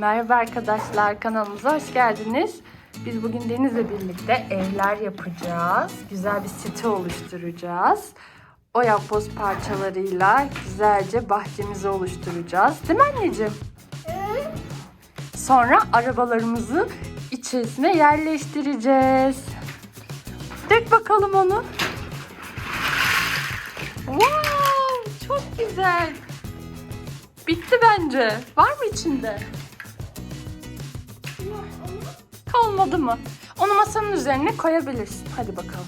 Merhaba arkadaşlar kanalımıza hoş geldiniz. Biz bugün Deniz'le birlikte evler yapacağız. Güzel bir site oluşturacağız. O yapboz parçalarıyla güzelce bahçemizi oluşturacağız. Değil mi anneciğim? Sonra arabalarımızı içerisine yerleştireceğiz. Dök bakalım onu. Wow, çok güzel. Bitti bence. Var mı içinde? Kalmadı mı? Onu masanın üzerine koyabilirsin. Hadi bakalım.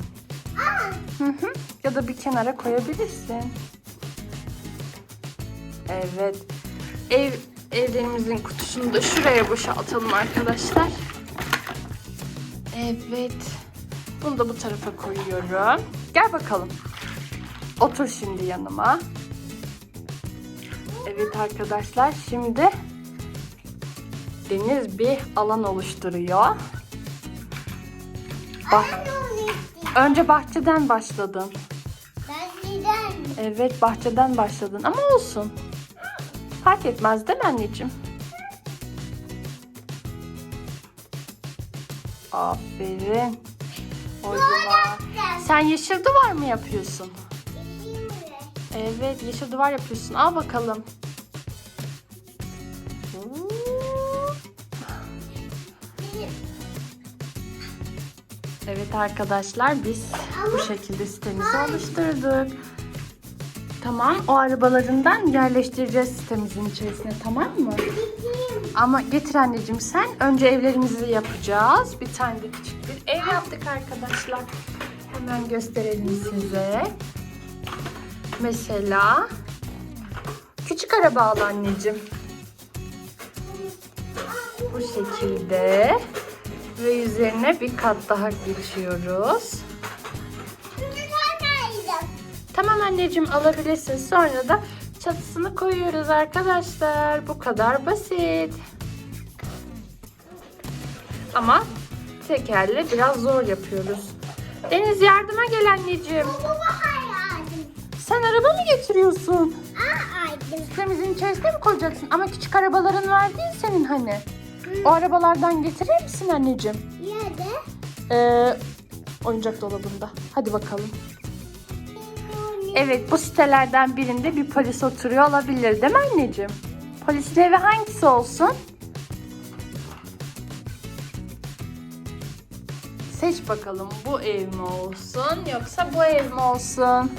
Hı hı. Ya da bir kenara koyabilirsin. Evet. Ev evlerimizin kutusunu da şuraya boşaltalım arkadaşlar. Evet. Bunu da bu tarafa koyuyorum. Gel bakalım. Otur şimdi yanıma. Evet arkadaşlar şimdi Deniz bir alan oluşturuyor. Bah- Önce bahçeden başladın. Evet bahçeden başladın ama olsun. Fark etmez değil mi anneciğim? Aferin. Sen yeşil duvar mı yapıyorsun? Evet yeşil duvar yapıyorsun. Al bakalım. Evet arkadaşlar biz bu şekilde sitemizi oluşturduk. Tamam o arabalarından yerleştireceğiz sitemizin içerisine tamam mı? Ama getir anneciğim sen. Önce evlerimizi yapacağız. Bir tane de küçük bir ev yaptık arkadaşlar. Hemen gösterelim size. Mesela küçük araba al anneciğim. Bu şekilde. Ve üzerine bir kat daha geçiyoruz. Tamam anneciğim alabilirsin. Sonra da çatısını koyuyoruz arkadaşlar. Bu kadar basit. Ama tekerle biraz zor yapıyoruz. Deniz yardıma gel anneciğim. Sen araba mı getiriyorsun? Sitemizin içerisine mi koyacaksın? Ama küçük arabaların var değil senin hani. O arabalardan getirir misin anneciğim? Ee, oyuncak dolabında. Hadi bakalım. Evet bu sitelerden birinde bir polis oturuyor olabilir değil mi anneciğim? Polisin evi hangisi olsun? Seç bakalım bu ev mi olsun yoksa bu ev mi olsun?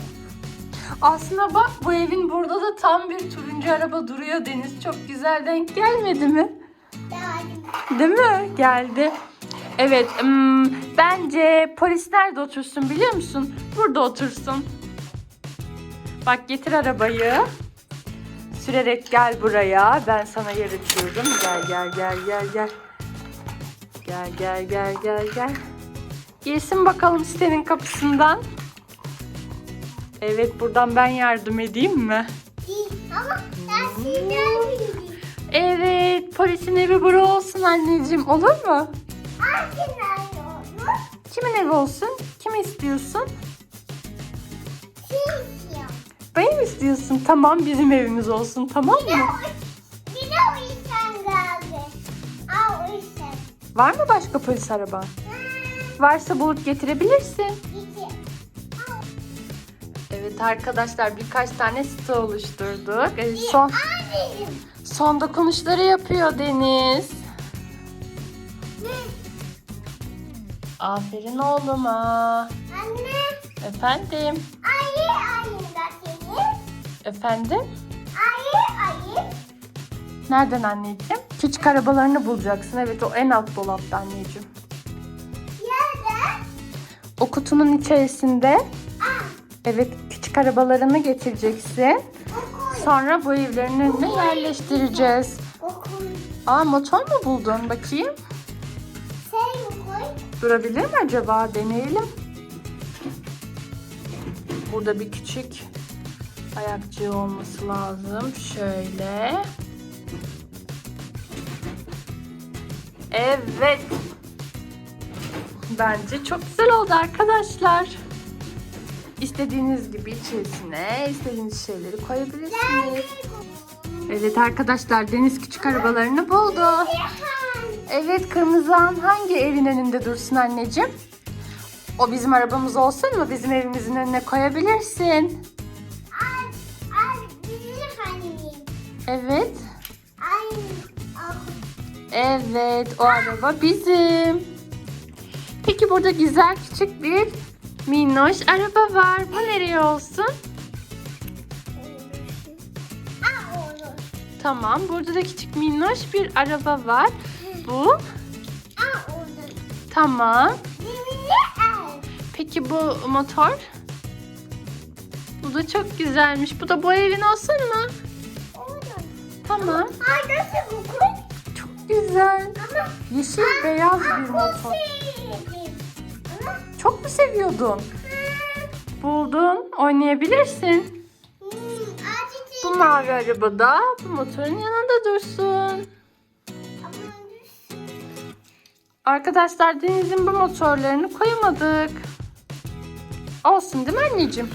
Aslında bak bu evin burada da tam bir turuncu araba duruyor Deniz. Çok güzel denk gelmedi mi? Değil mi? Geldi. Evet, hmm, bence polis nerede otursun biliyor musun? Burada otursun. Bak getir arabayı. Sürerek gel buraya. Ben sana yer açıyorum. Gel gel gel gel gel. Gel gel gel gel gel. Girsin bakalım sitenin kapısından. Evet buradan ben yardım edeyim mi? Evet polisin evi bura olsun anneciğim olur mu? Kimin evi olsun? Kim istiyorsun? Benim istiyorsun. Tamam bizim evimiz olsun tamam mı? Var mı başka polis araba? Varsa bulup getirebilirsin. Evet arkadaşlar birkaç tane site oluşturduk. Evet, son son dokunuşları yapıyor Deniz. Aferin oğluma. Anne, Efendim? ayı ayında senin. Efendim? Ayı ayı. Nereden anneciğim? Küçük arabalarını bulacaksın. Evet o en alt dolapta anneciğim. Yerde. O kutunun içerisinde Ah, evet küçük arabalarını getireceksin. Sonra bu evlerin önüne yerleştireceğiz. Aa motor mu buldun? Bakayım. Durabilir mi acaba? Deneyelim. Burada bir küçük ayakçığı olması lazım. Şöyle. Evet. Bence çok güzel oldu arkadaşlar. İstediğiniz gibi içerisine istediğiniz şeyleri koyabilirsiniz. Evet arkadaşlar Deniz küçük arabalarını buldu. Evet kırmızı an hangi evin önünde dursun anneciğim? O bizim arabamız olsun mu? Bizim evimizin önüne koyabilirsin. Ay, ay. Evet. Evet o araba bizim. Peki burada güzel küçük bir minnoş araba var. Bu nereye olsun? ah, olur. Tamam burada da küçük minnoş bir araba var. Bu Ah, olur. tamam. Peki bu motor? Bu da çok güzelmiş. Bu da bu evin olsun mu? Olur. Tamam. Ay, nasıl bu? Çok güzel. Ama Yeşil beyaz bir motor. Çok mu seviyordun? Buldun. Oynayabilirsin. Bu mavi araba da bu motorun yanında dursun. Arkadaşlar Deniz'in bu motorlarını koyamadık. Olsun değil mi anneciğim?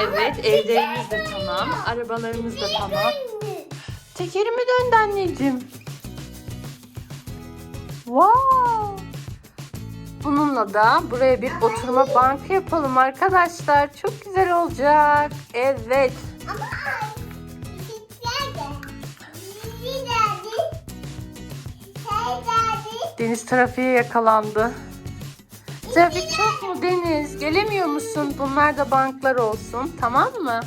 Evet evlerimiz de tamam. Arabalarımız da tamam. Tekerimi döndü anneciğim. Wow. Bununla da buraya bir oturma bankı yapalım arkadaşlar. Çok güzel olacak. Evet. Ama. Deniz trafiğe yakalandı. Trafik çok mu Deniz? Gelemiyor musun? Bunlar da banklar olsun. Tamam mı?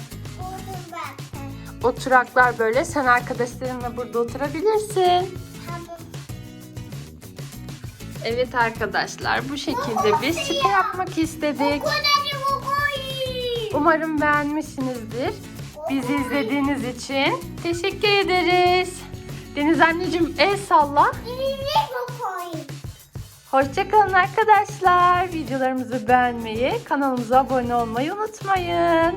Oturaklar böyle. Sen arkadaşlarınla burada oturabilirsin. Evet arkadaşlar bu şekilde bir site yapmak istedik. Umarım beğenmişsinizdir. Bizi izlediğiniz için teşekkür ederiz. Deniz anneciğim el salla. Hoşçakalın arkadaşlar. Videolarımızı beğenmeyi, kanalımıza abone olmayı unutmayın.